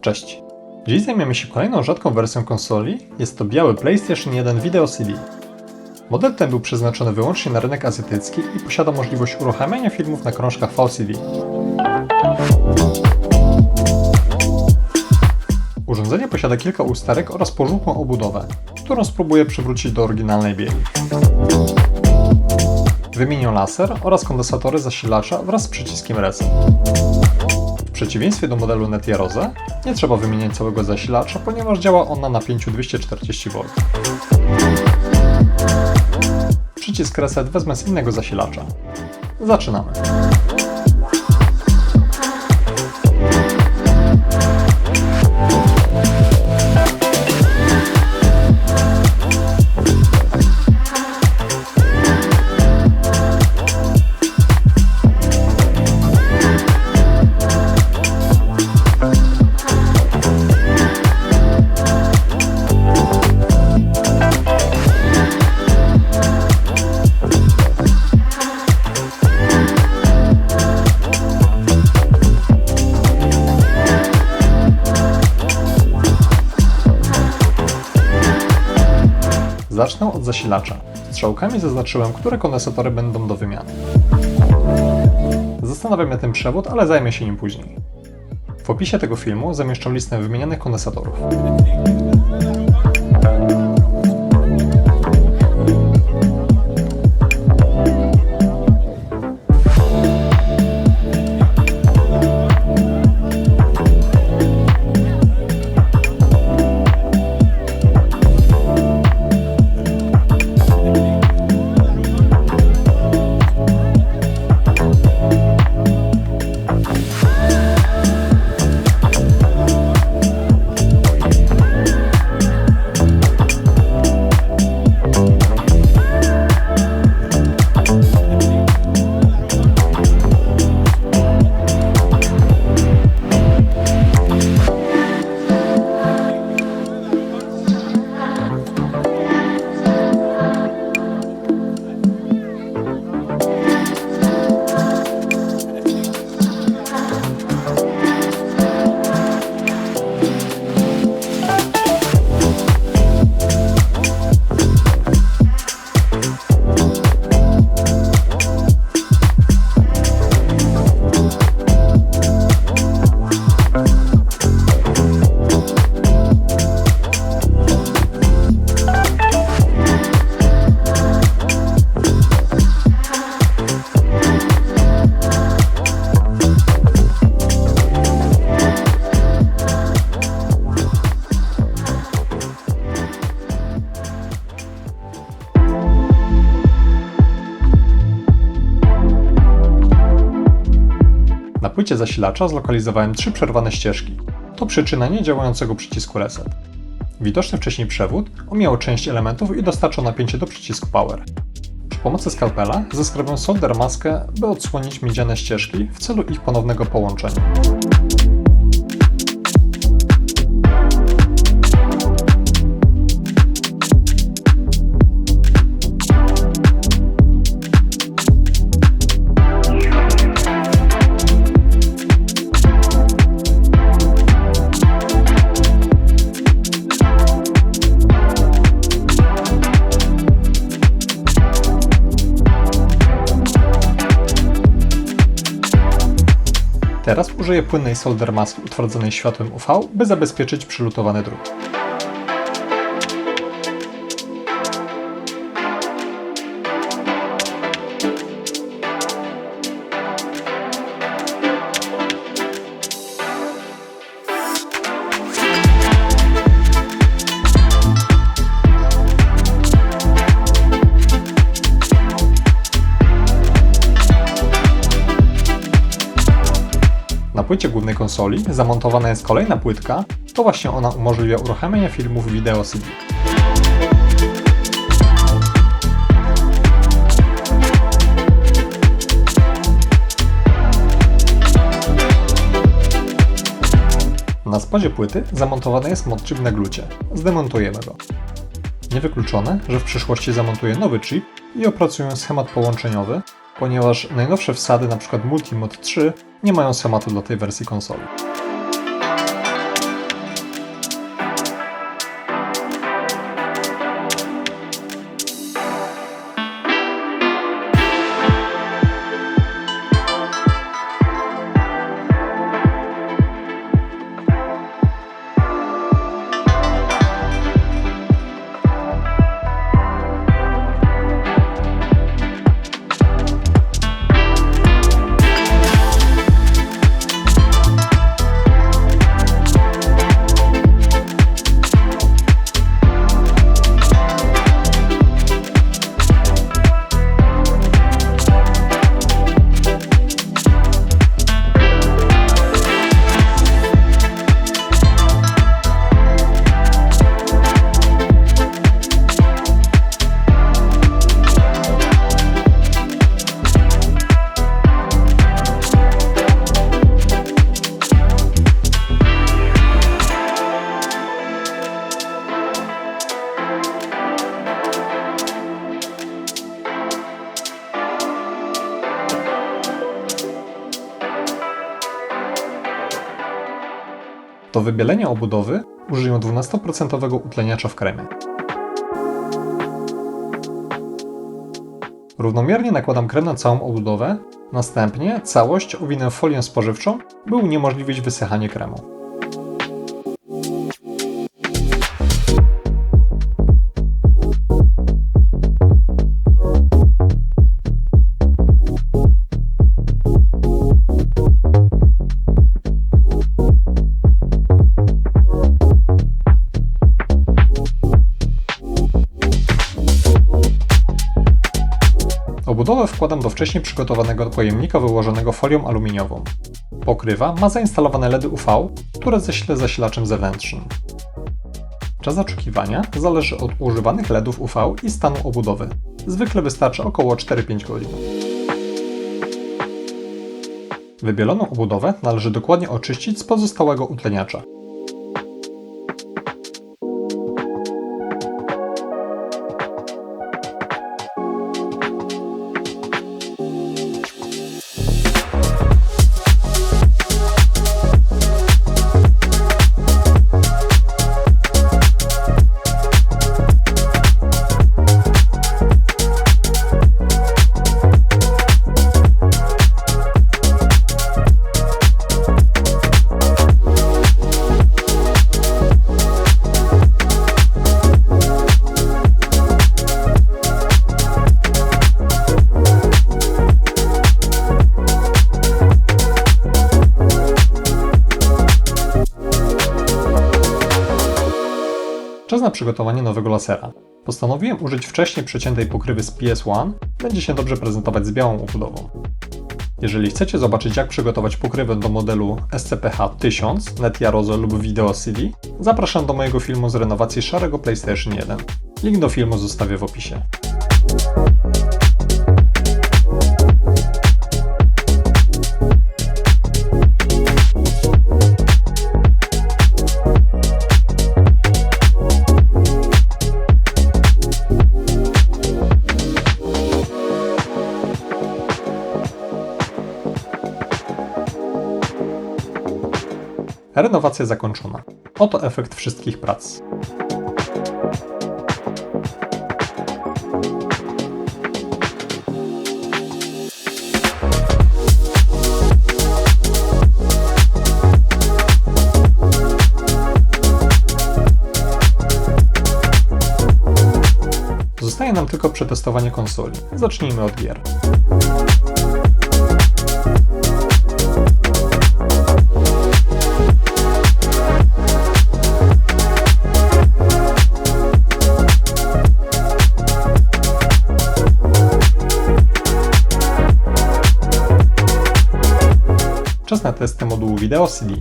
Cześć. Dziś zajmiemy się kolejną rzadką wersją konsoli. Jest to biały PlayStation 1 Video CD. Model ten był przeznaczony wyłącznie na rynek azjatycki i posiada możliwość uruchamiania filmów na krążkach VCD. Urządzenie posiada kilka usterek oraz pożółkłą obudowę, którą spróbuję przywrócić do oryginalnej bieli. Wymienię laser oraz kondensatory zasilacza wraz z przyciskiem reset. W przeciwieństwie do modelu Netgear Rose, nie trzeba wymieniać całego zasilacza, ponieważ działa on na napięciu 240V. Przycisk reset wezmę z innego zasilacza. Zaczynamy. Zacznę od zasilacza. Strzałkami zaznaczyłem, które kondensatory będą do wymiany. Zastanawia mnie ten przewód, ale zajmę się nim później. W opisie tego filmu zamieszczę listę wymienianych kondensatorów. Płycie zasilacza zlokalizowałem trzy przerwane ścieżki. To przyczyna niedziałającego przycisku reset. Widoczny wcześniej przewód omijał część elementów i dostarczał napięcie do przycisku power. Przy pomocy skalpela zeskrabiam solder maskę, by odsłonić miedziane ścieżki w celu ich ponownego połączenia. Użyję płynnej solder maski utwardzonej światłem UV, by zabezpieczyć przylutowany drut. Płycie głównej konsoli zamontowana jest kolejna płytka, to właśnie ona umożliwia uruchamianie filmów wideo CD. Na spodzie płyty zamontowany jest mod chip na glucie. Zdemontujemy go. Niewykluczone, że w przyszłości zamontuję nowy chip i opracuję schemat połączeniowy, ponieważ najnowsze wsady, np. Multimod 3, nie mają schematu dla tej wersji konsoli. Do wybielenia obudowy użyję 12% utleniacza w kremie. Równomiernie nakładam krem na całą obudowę, następnie całość owinę w folię spożywczą, by uniemożliwić wysychanie kremu. Wkładam do wcześniej przygotowanego pojemnika wyłożonego folią aluminiową. Pokrywa ma zainstalowane LEDy UV, które ześlę zasilaczem zewnętrznym. Czas oczekiwania zależy od używanych LEDów UV i stanu obudowy. Zwykle wystarczy około 4-5 godzin. Wybieloną obudowę należy dokładnie oczyścić z pozostałego utleniacza. Czas na przygotowanie nowego lasera. Postanowiłem użyć wcześniej przeciętej pokrywy z PS1, będzie się dobrze prezentować z białą obudową. Jeżeli chcecie zobaczyć jak przygotować pokrywę do modelu SCPH-1000 NetYarose lub Video CD, zapraszam do mojego filmu z renowacji szarego PlayStation 1. Link do filmu zostawię w opisie. Renowacja zakończona. Oto efekt wszystkich prac. Zostaje nam tylko przetestowanie konsoli. Zacznijmy od gier. Wideo CD.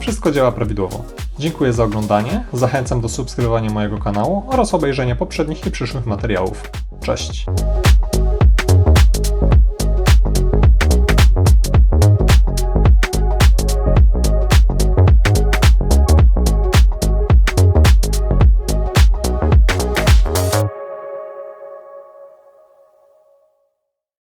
Wszystko działa prawidłowo. Dziękuję za oglądanie, zachęcam do subskrybowania mojego kanału oraz obejrzenia poprzednich i przyszłych materiałów. Cześć!